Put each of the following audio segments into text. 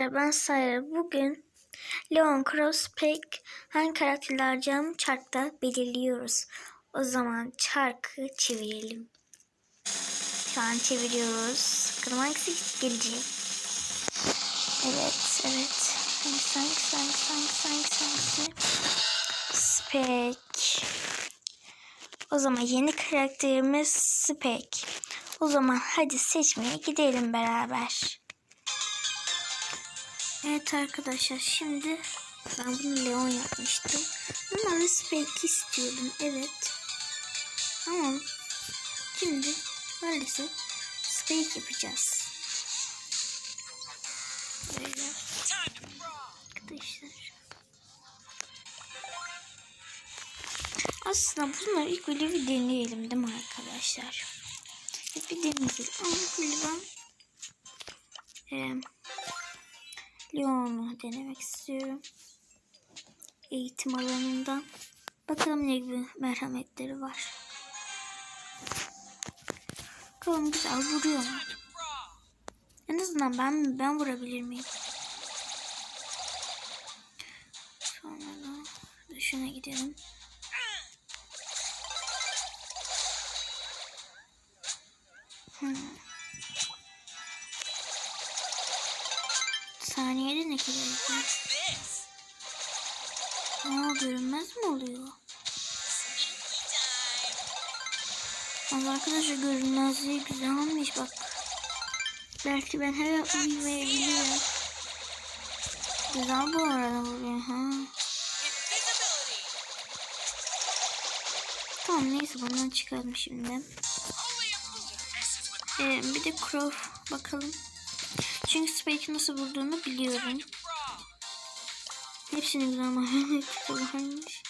Ya ben Sayra. Bugün Leon Cross Peck hangi karakterler alacağımı çarkta belirliyoruz. O zaman çarkı çevirelim. Şu an çeviriyoruz. Bakalım hangisi gelecek. Evet, evet. Hangisi, hangisi, hangisi, hangisi, hangisi, hangisi? Spek. O zaman yeni karakterimiz Spek. O zaman hadi seçmeye gidelim beraber. Evet arkadaşlar şimdi ben bunu Leon yapmıştım. Ama Spike istiyordum evet. Ama şimdi maalesef Spike yapacağız. Böyle arkadaşlar. Aslında bunları ilk böyle bir deneyelim değil mi arkadaşlar? Hep bir deneyelim. Ama böyle ben eee Leon'u denemek istiyorum. Eğitim alanından. Bakalım ne gibi merhametleri var. Bakalım güzel vuruyor mu? En azından ben ben vurabilir miyim? Sonra da şuna gidelim. Hmm. Saniyede ne kadar yapıyor? Aa görünmez mi oluyor? Ama arkadaşlar görünmezliği güzelmiş bak. Belki ben her uyumayabilirim. Güzel bu arada vuruyor ha. Tamam neyse bundan çıkalım şimdi. Ee, bir de Crow bakalım. Çünkü Spike'i nasıl vurduğunu biliyorum. Hepsini güzel merhametli varmış.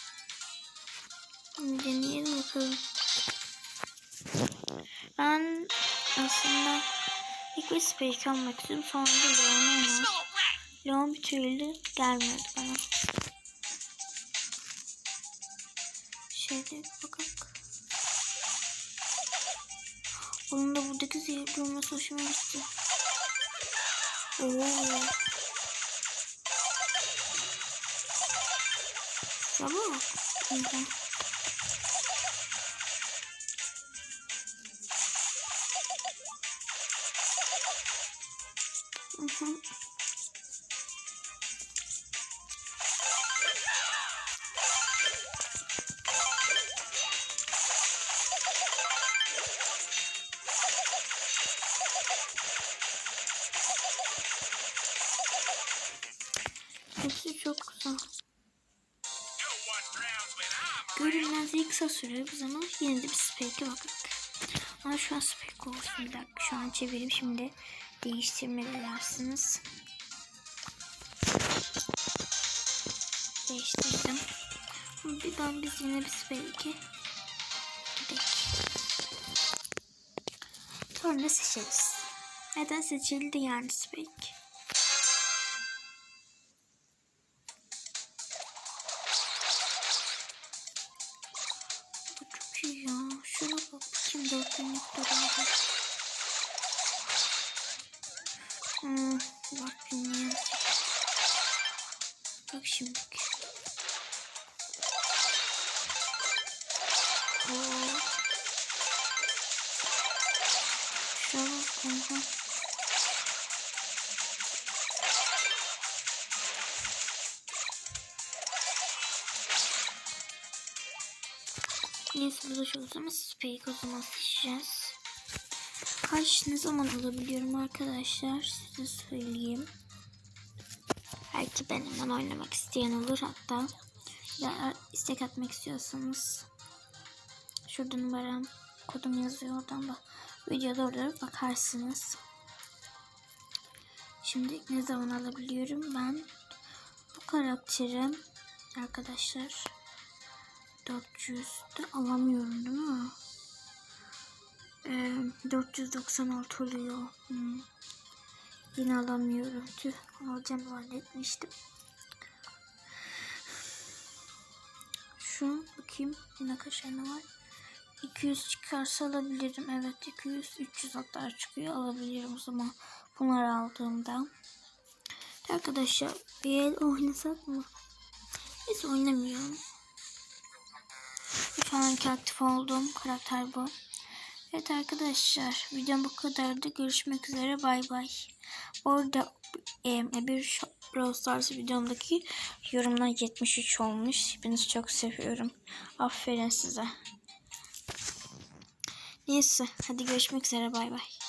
Deneyelim bakalım. Ben aslında ilk bir Spike almak istiyorum. Sonra da Leon'u ama Leon bir türlü gelmiyordu bana. Şöyle bakalım. Onun da buradaki zehir durması hoşuma gitti. Oo. Tamam. Güzel. Çok güzel. Görünmezliği kısa sürüyor bu zaman yine de bir speke bakalım. Ama şu an spek olsun bir dakika şu an çevirip şimdi değiştirmeli dersiniz. Değiştirdim. Bir ben biz yine bir speke gidelim. Sonra seçeriz. Neden seçildi yani spek? Günlük durumda. Hmm, bak bilmiyorum. Bak şimdi. Oo. Şuna bak. Neyse zaman Spake o zaman seçeceğiz. Kaç ne zaman alabiliyorum arkadaşlar size söyleyeyim. Belki benimle oynamak isteyen olur hatta. Ya istek atmak istiyorsanız. Şurada numaram kodum yazıyor oradan bak. Videoda orada bakarsınız. Şimdi ne zaman alabiliyorum ben bu karakteri arkadaşlar 400'de alamıyorum değil mi? Ee, 496 oluyor. Hmm. Yine alamıyorum. Tüh alacağım zannetmiştim. Şu bakayım yine kaç tane var. 200 çıkarsa alabilirim. Evet 200 300 hatta çıkıyor alabilirim o zaman bunları aldığımda. Arkadaşlar bir el oynasak mı? Biz oynamıyorum. Şu anki aktif olduğum karakter bu. Evet arkadaşlar videom bu kadardı. Görüşmek üzere bay bay. Orada e, bir Brawl Stars videomdaki yorumlar 73 olmuş. Hepinizi çok seviyorum. Aferin size. Neyse hadi görüşmek üzere bay bay.